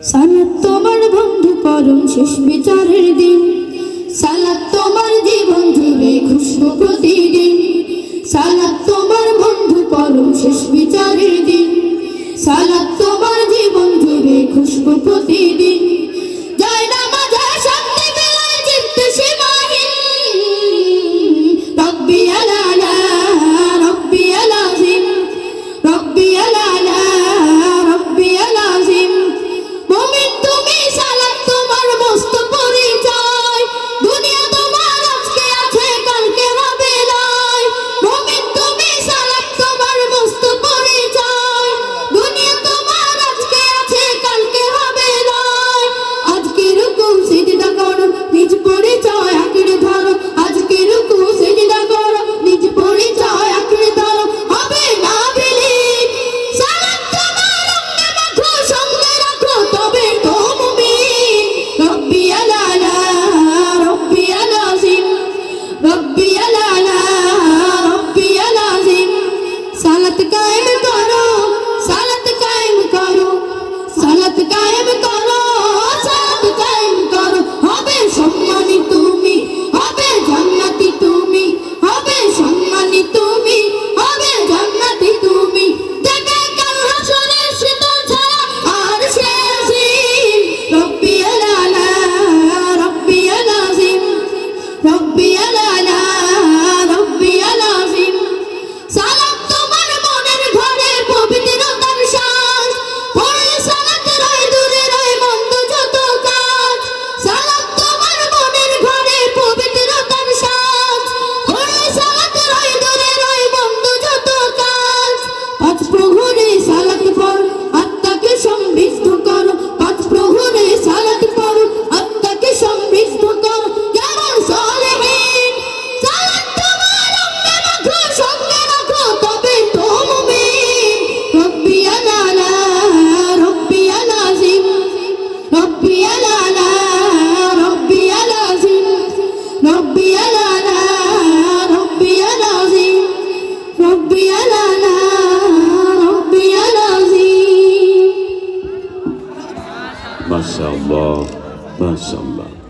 সালাত তোমার বন্ধু করুন শেষ বিচারের দিন। সালাত তোমার জীবন জুড়ে খুশবু প্রতিদিন। সালাত তোমার বন্ধু করুন শেষ বিচারের দিন। সালাত তোমার জীবন জুড়ে খুশবু প্রতিদিন। রব্বি Mashallah, mashallah.